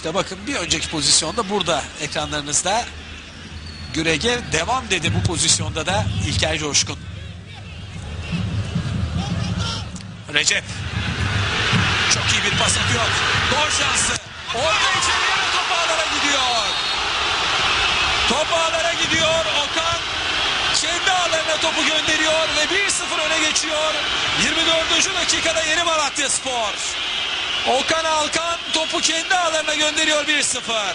İşte bakın bir önceki pozisyonda burada ekranlarınızda. Gürege devam dedi bu pozisyonda da İlker Coşkun. Recep. Çok iyi bir pas atıyor. Gol şansı. Orta içeriye top ağlara gidiyor. Top ağlara gidiyor. Okan kendi ağlarına topu gönderiyor ve 1-0 öne geçiyor. 24. dakikada Yeni Malatya Spor. Okan Alkan topu kendi ağlarına gönderiyor 1-0.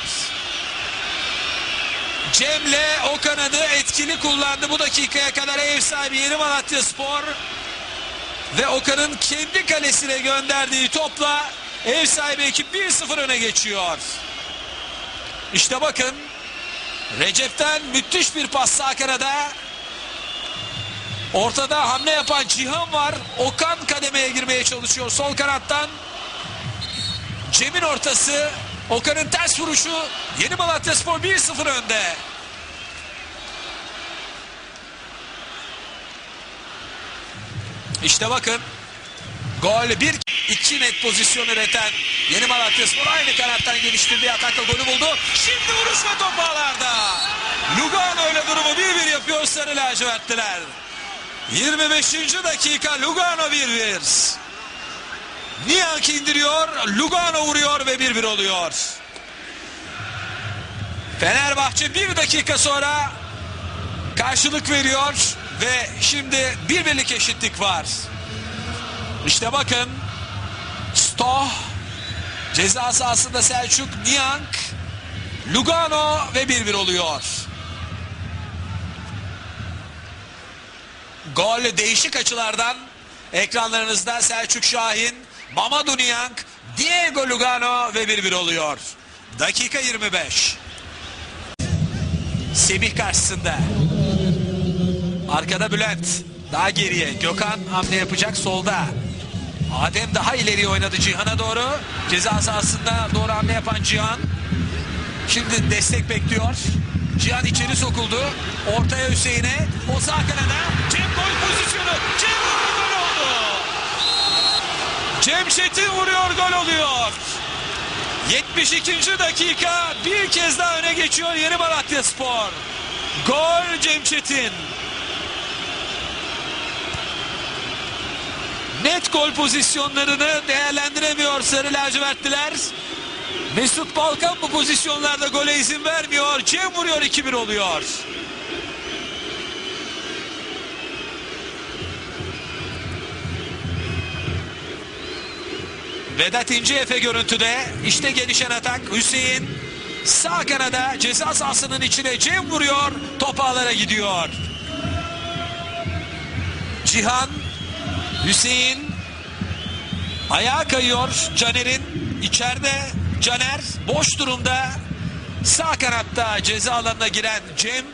Cem'le o kanadı etkili kullandı bu dakikaya kadar ev sahibi Yeni Malatya Spor. Ve Okan'ın kendi kalesine gönderdiği topla ev sahibi ekip 1-0 öne geçiyor. İşte bakın Recep'ten müthiş bir pas sağ kanada. Ortada hamle yapan Cihan var. Okan kademeye girmeye çalışıyor sol kanattan. Cem'in ortası. Okan'ın ters vuruşu. Yeni Malatya Spor 1-0 önde. İşte bakın. Gol bir iki net pozisyon üreten Yeni Malatya Spor aynı kanattan geliştirdiği atakla golü buldu. Şimdi vuruş ve top ağlarda. Lugano ile durumu 1-1 yapıyor Sarı Lacivertliler. 25. dakika Lugano 1-1. Niyank indiriyor, Lugano vuruyor ve 1-1 oluyor. Fenerbahçe bir dakika sonra karşılık veriyor ve şimdi bir birlik eşitlik var. İşte bakın Stoh ceza sahasında Selçuk Niyank Lugano ve 1-1 oluyor. Gol değişik açılardan ekranlarınızda Selçuk Şahin, Mamadou Niyank, Diego Lugano ve 1-1 oluyor. Dakika 25. Semih karşısında. Arkada Bülent. Daha geriye. Gökhan hamle yapacak solda. Adem daha ileriye oynadı Cihan'a doğru. Ceza sahasında doğru hamle yapan Cihan. Şimdi destek bekliyor. Cihan içeri sokuldu. Ortaya Hüseyin'e. O sağ kanada. Cem gol pozisyonu. Cem. Cem Çetin vuruyor gol oluyor. 72. dakika bir kez daha öne geçiyor Yeni Malatya Spor. Gol Cem Çetin. Net gol pozisyonlarını değerlendiremiyor Sarı Lacivertliler. Mesut Balkan bu pozisyonlarda gole izin vermiyor. Cem vuruyor 2-1 oluyor. Vedat İnce Efe görüntüde. İşte gelişen atak. Hüseyin sağ kanada ceza sahasının içine Cem vuruyor. Top ağlara gidiyor. Cihan Hüseyin ayağa kayıyor Caner'in içeride Caner boş durumda sağ kanatta ceza alanına giren Cem